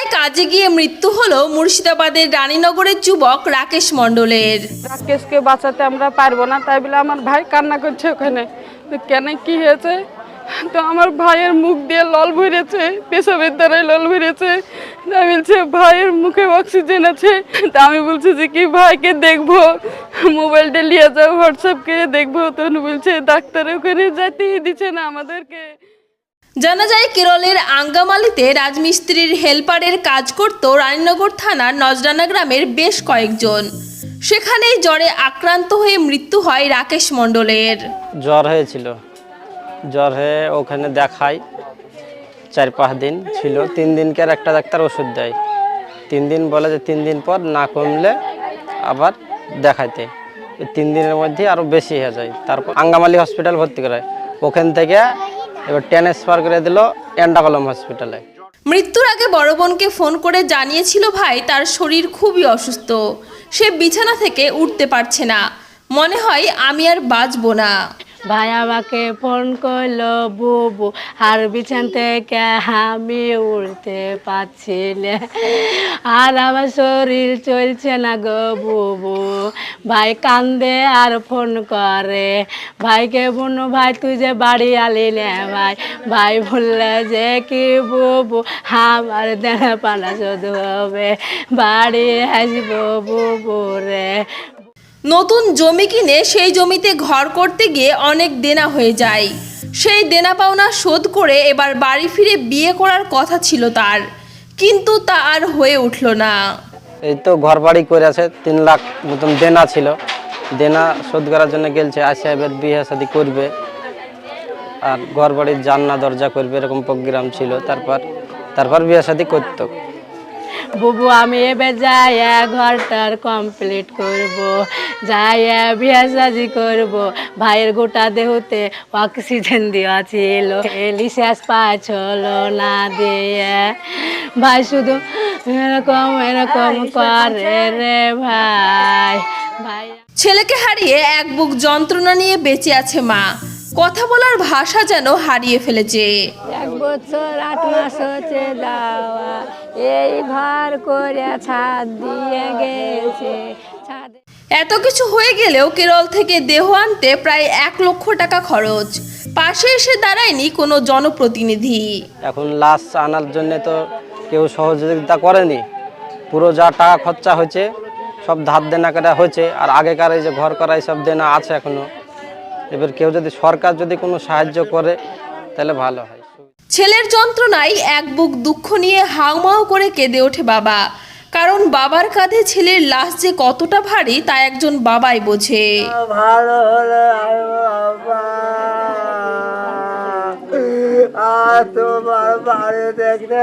জায়গায় কাজে গিয়ে মৃত্যু হলো মুর্শিদাবাদের রানীনগরের যুবক রাকেশ মণ্ডলের। রাকেশকে বাঁচাতে আমরা পারব না, তাই বলে আমার ভাই কান্না করছে ওখানে। তো কেন কি হয়েছে? তো আমার ভাইয়ের মুখ দিয়ে লল ভরেছে, পেশাবের দ্বারাই লল ভরেছে। তাই বলছে, ভাইয়ের মুখে অক্সিজেন আছে। তা আমি বলছি যে, কি ভাইকে দেখব? মোবাইলটা নিয়ে যাও হোয়াটসঅ্যাপকে দেখব? তখন বলছে, ডাক্তার ওখানে যেতেই দিচ্ছে না আমাদেরকে। জানা যায় কেরলের আঙ্গামালিতে রাজমিস্ত্রির হেল্পারের কাজ করত রানীনগর থানার নজরানা গ্রামের বেশ কয়েকজন। সেখানেই জ্বরে আক্রান্ত হয়ে মৃত্যু হয় রাকেশ মণ্ডলের। জ্বর হয়েছিল। জ্বর হয়ে ওখানে দেখাই চার পাঁচ দিন ছিল। তিন দিনকার একটা ডাক্তার ওষুধ দেয়। তিন দিন বলে যে তিন দিন পর না কমলে আবার দেখাইতে। তিন দিনের মধ্যে আরও বেশি হয়ে যায়। তারপর আঙ্গামালি হসপিটাল ভর্তি করায়। ওখান থেকে এবার ট্রান্সফার করে দিল এন্ডাকলম হসপিটালে মৃত্যুর আগে বড় বোনকে ফোন করে জানিয়েছিল ভাই, তার শরীর খুবই অসুস্থ। সে বিছানা থেকে উঠতে পারছে না। মনে হয় আমি আর বাঁচব না। ভাই আমাকে ফোন করল, বুবু আর বিছান থেকে আমি উঠতে পারছি না। আর আমার শরীর চলছে না গো, বুবু। ভাই কান্দে আর ফোন করে। ভাইকে বলল ভাই তুই যে বাড়ি আলি ভাই। ভাই বললে যে, কি বুবু, আমার দেহ পানা শুধু হবে। বাড়ি আসব বুবু রে। নতুন জমি কিনে সেই জমিতে ঘর করতে গিয়ে অনেক দেনা হয়ে যায়। সেই দেনা পাওনা শোধ করে এবার বাড়ি ফিরে বিয়ে করার কথা ছিল তার। কিন্তু তা আর হয়ে উঠল না। এই তো ঘর বাড়ি করে আছে তিন লাখ মতন দেনা ছিল। দেনা শোধ করার জন্য গেলছে, আসে এবার বিয়ে শাদি করবে। আর ঘর বাড়ির জান্না দরজা করবে, এরকম প্রোগ্রাম ছিল। তারপর তারপর বিয়ে শাদি করতো। বুবু আমি এবার যাই ঘরটার কমপ্লিট করব। যাই বিয়া সাজি করব। ভাইয়ের গোটা দেহতে অক্সিজেন দেওয়া ছিল। লিশ্বাস পাচ্ছিল না দিয়ে। ভাই শুধু এরকম এরকম করে রে ভাই। ভাই ছেলেকে হারিয়ে এক বুক যন্ত্রণা নিয়ে বেঁচে আছে মা। কথা বলার ভাষা যেন হারিয়ে ফেলেছে। এক বছর আট মাস হচ্ছে যাওয়া। এই ঘর করে ছাদ দিয়ে গেছে। এত কিছু হয়ে গেলেও কেরল থেকে দেহ আনতে প্রায় এক লক্ষ টাকা খরচ। পাশে এসে দাঁড়ায়নি কোনো জনপ্রতিনিধি। এখন লাশ আনার জন্য তো কেউ সহযোগিতা করেনি। পুরো যা টাকা খরচা হয়েছে সব ধার দেনা করা হয়েছে আর আগেকার এই যে ঘর করা সব দেনা আছে এখনও। এবার কেউ যদি সরকার যদি কোনো সাহায্য করে তাহলে ভালো হয়। ছেলের যন্ত্রণায় এক বুক দুঃখ নিয়ে হাউমাউ করে কেঁদে ওঠে বাবা। কারণ বাবার কাঁধে ছেলের লাশ যে কতটা ভারী তা একজন বাবাই বোঝে। দেখতে।